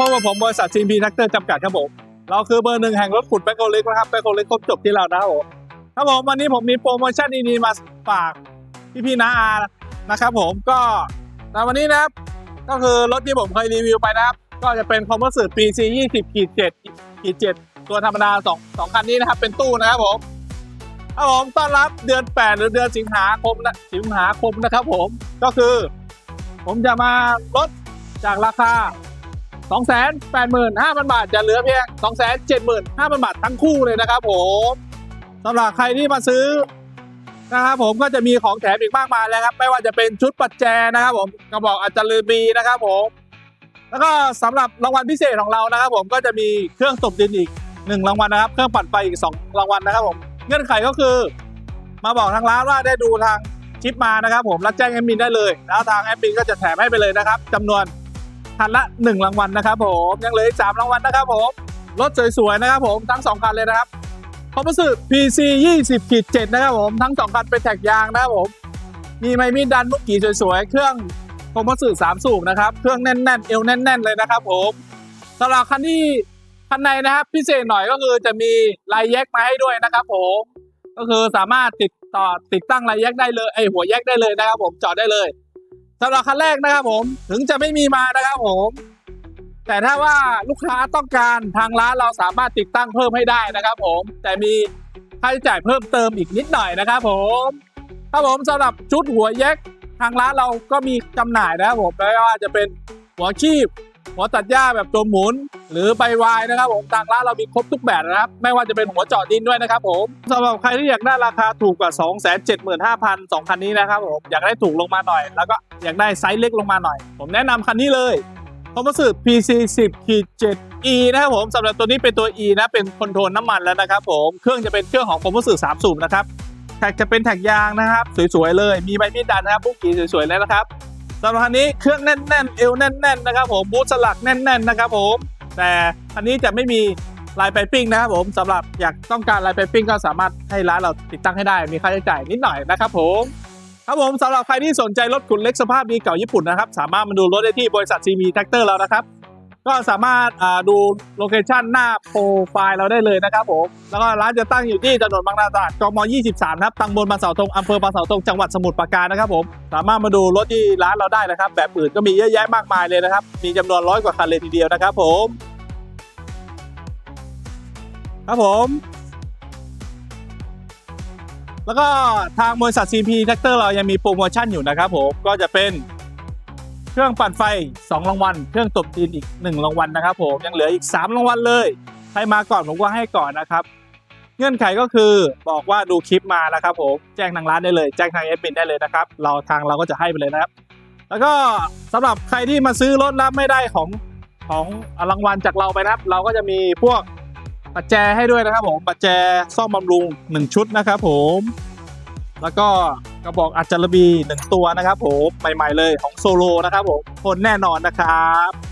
พบกับผมบริษัทซีพีท็กเตอร์จำกัดครับผมเราคือเบอร์หนึ่งแห่งรถขุดแบคโฮเล็กนะครับแบคโฮเล็กครบจบที่เรานะครับผมครับผมวันนี้ผมมีโปรโมชั่นดีๆมาฝากพี่พี่ๆนาอานะครับผมก็ในวันนี้นะครับ ก็คือรถที่ผมเคยรีวิวไปนะครับ ก็จะเป็นคอมเมอร์สืด PC 20ขีด7ขีด7ตัวธรรมดา2 2คันนี้นะครับ เป็นตู้นะครับผมครับผมต้อนรับเดือน8หรือเดือนสิงหาคมนะสิงหาคมนะครับผมก็คือ ผมจะมาลดจากราคา 285,000 บาท จะเหลือเพียง 275,000 บาททั้งคู่เลยนะครับผมสำหรับใครที่มาซื้อนะครับผมก็จะมีของแถมอีกมากมายเลยครับ ไม่ว่าจะเป็นชุดปัจแจนะครับผมกระบอกอัจจารีบีนะครับผมแล้วก็สำหรับรางวัลพิเศษของเรานะครับผมก็จะมีเครื่องตบดินอีกหนึ่งรางวัลนะครับ เครื่องปั่นไฟอีกสองรางวัลนะครับผมเงื่อนไขก็คือ มาบอกทางร้านว่าได้ดูทางคลิปมานะครับผมแล้วแจ้งแอดมินได้เลย แล้วทางแอดมินก็จะแถมให้ไปเลยนะครับจำนวน คันละ 1 รางวัลนะครับผมยังเหลืออีก3รางวัลนะครับผมรถสวยๆนะครับผมทั้ง 2 คันเลยนะครับคอมพิวเตอร์ PC 20ขีด7นะครับผมทั้ง 2 คันเป็นแท็กยางนะครับผมมีไมมีดันมุกกี่สวยๆ เครื่องคอมพิวเตอร์3สูบนะครับเครื่องแน่นๆ เอวแน่น ๆ เลยนะครับผมสำหรับคันที่คันในนะครับพิเศษหน่อยก็คือจะมีลายแยกมาให้ด้วยนะครับผมก็คือสามารถติดต่อติดตั้งรายแยกได้เลยไอหัวแยกได้เลยนะครับผมจอดได้เลย สำหรับคันแรกนะครับผมถึงจะไม่มีมานะครับผม แต่ถ้าว่าลูกค้าต้องการทางร้านเราสามารถติดตั้งเพิ่มให้ได้นะครับ ผม แต่มีค่าใช้จ่ายเพิ่มเติมอีกนิดหน่อยนะครับ ผมครับผมสำหรับชุดหัวแยกทางร้านเราก็มีจำหน่ายนะครับผมไม่ว่าจะเป็นหัวคีบ หัวตัดหญ้าแบบตัวหมุน หรือใบวายนะครับผมทางร้านเรามีครบทุกแบบนะครับ ไม่ว่าจะเป็นหัวเจาะดินด้วยนะครับผมสำหรับใครที่อยากได้ราคาถูกกว่า 2 7 5 0 0 0สองคันนี้นะครับผมอยากได้ถูกลงมาหน่อย แล้วก็อยากได้ไซส์เล็กลงมาหน่อย ผมแนะนำคันนี้เลยคอมพิวเตอร์ PC 10ขีด7 E นะครับผมสำหรับตัวนี้เป็นตัว E นะเป็นคอนโทรลน้ำมันแล้วนะครับผมเครื่องจะเป็นเครื่องของคอมพิวเตอร์3สูบนะครับแท็กจะเป็นแท็กยางนะครับ สวยๆเลยมีใบมีดดันนะครับบุกกี้สวยๆแล้วนะครับ สำหรับคันนี้เครื่องแน่นๆ เอวแน่นๆนะครับผมบูทสลักแน่นๆนะครับผมแต่คันนี้จะไม่มีลายไปปิ้งนะครับผมสำหรับอยากต้องการลายไปปิ้งก็สามารถให้ร้านเราติดตั้งให้ได้มีค่าใช้จ่ายนิดหน่อยนะครับผมครับผมสำหรับใครที่สนใจรถขุนเล็กสภาพดีเก่าญี่ปุ่นนะครับ สามารถมาดูรถได้ที่บริษัทซีมีแท็กเตอร์เรานะครับ ก็สามารถดูโลเคชันหน้าโปรไฟล์เราได้เลยนะครับผม แล้วก็ร้านจะตั้งอยู่ที่ถนนบางนาตราดกม 23ครับตังบนบางเสาธงอำเภอบางเสาธงจังหวัดสมุทรปราการนะครับผม สามารถมาดูรถที่ร้านเราได้นะครับ แบบอื่นก็มีเยอะแยะมากมายเลยนะครับ มีจำนวนร้อยกว่าคันเลยทีเดียวนะครับผม ครับผมแล้วก็ทางบริษัท CP Tractor เรายังมีโปรโมชั่นอยู่นะครับผม ก็จะเป็น เครื่องปั่นไฟ 2 รางวัล เครื่องตบดินอีก 1 รางวัลนะครับผม ยังเหลืออีก 3 รางวัลเลย ใครมาก่อนผมก็ให้ก่อนนะครับ เงื่อนไขก็คือบอกว่าดูคลิปมานะครับผม แจ้งทางร้านได้เลย แจ้งทางเอฟบินได้เลยนะครับ เราทางเราก็จะให้ไปเลยนะครับ แล้วก็สำหรับใครที่มาซื้อรถแล้วไม่ได้ของของรางวัลจากเราไปนะครับ เราก็จะมีพวกปัจแจให้ด้วยนะครับผมปัจแจซ่อมบำรุง 1 ชุดนะครับผม แล้วก็ กระบอกอัจจารบีหนึ่งตัวนะครับผมใหม่ๆเลยของโซโลนะครับผมคนแน่นอนนะครับ